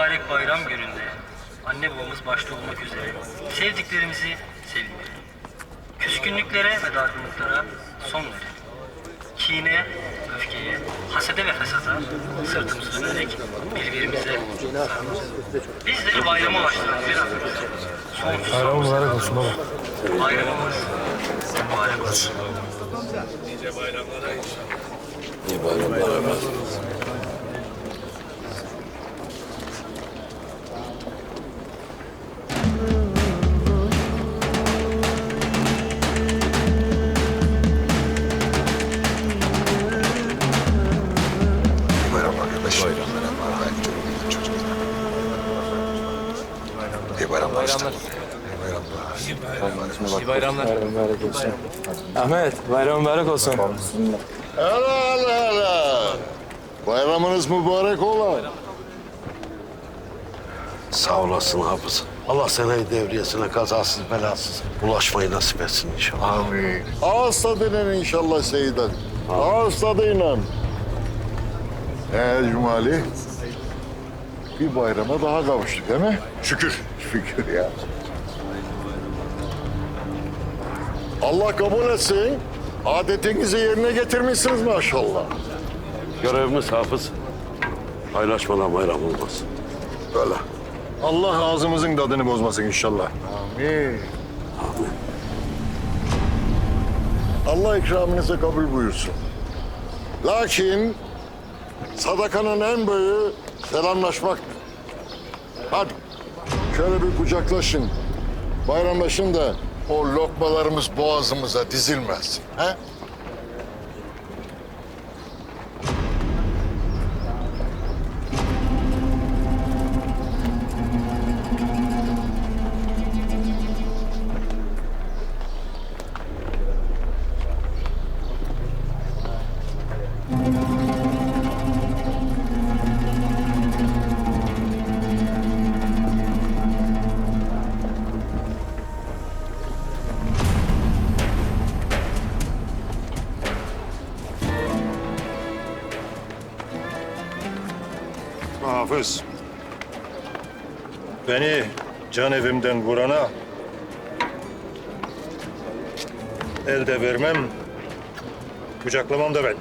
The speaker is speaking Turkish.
mübarek bayram gününde anne babamız başta olmak üzere sevdiklerimizi sevinmeli. Küskünlüklere ve dargınlıklara son verin. Kine, öfkeye, hasede ve fesada sırtımızı dönerek birbirimize bizleri bayrama ulaştıran Rabbimiz sonsuz Bayramı mübarek olsun baba. Bayramımız mübarek olsun. Nice bayramlara inşallah. İyi bayramlar efendim. İyi bayramlar. mübarek olsun. Ahmet, bayram mübarek olsun. Hele hele hele. Bayramınız mübarek ola. Sağ olasın Hafız. Allah seneyi devriyesine kazasız belasız ulaşmayı nasip etsin inşallah. Amin. Ağız tadıyla inşallah Seyyidan. Ağız tadıyla. Ee Cumali. Bir bayrama daha kavuştuk değil mi? Şükür. Şükür ya. Allah kabul etsin. Adetinizi yerine getirmişsiniz maşallah. Görevimiz Hafız. Paylaşmadan bayram olmaz. Böyle. Allah ağzımızın tadını bozmasın inşallah. Amin. Allah ikramınızı kabul buyursun. Lakin sadakanın en büyüğü selamlaşmak. Hadi şöyle bir kucaklaşın. Bayramlaşın da o lokmalarımız boğazımıza dizilmez. He? Hafız. Beni can evimden vurana elde vermem, kucaklamam da ben.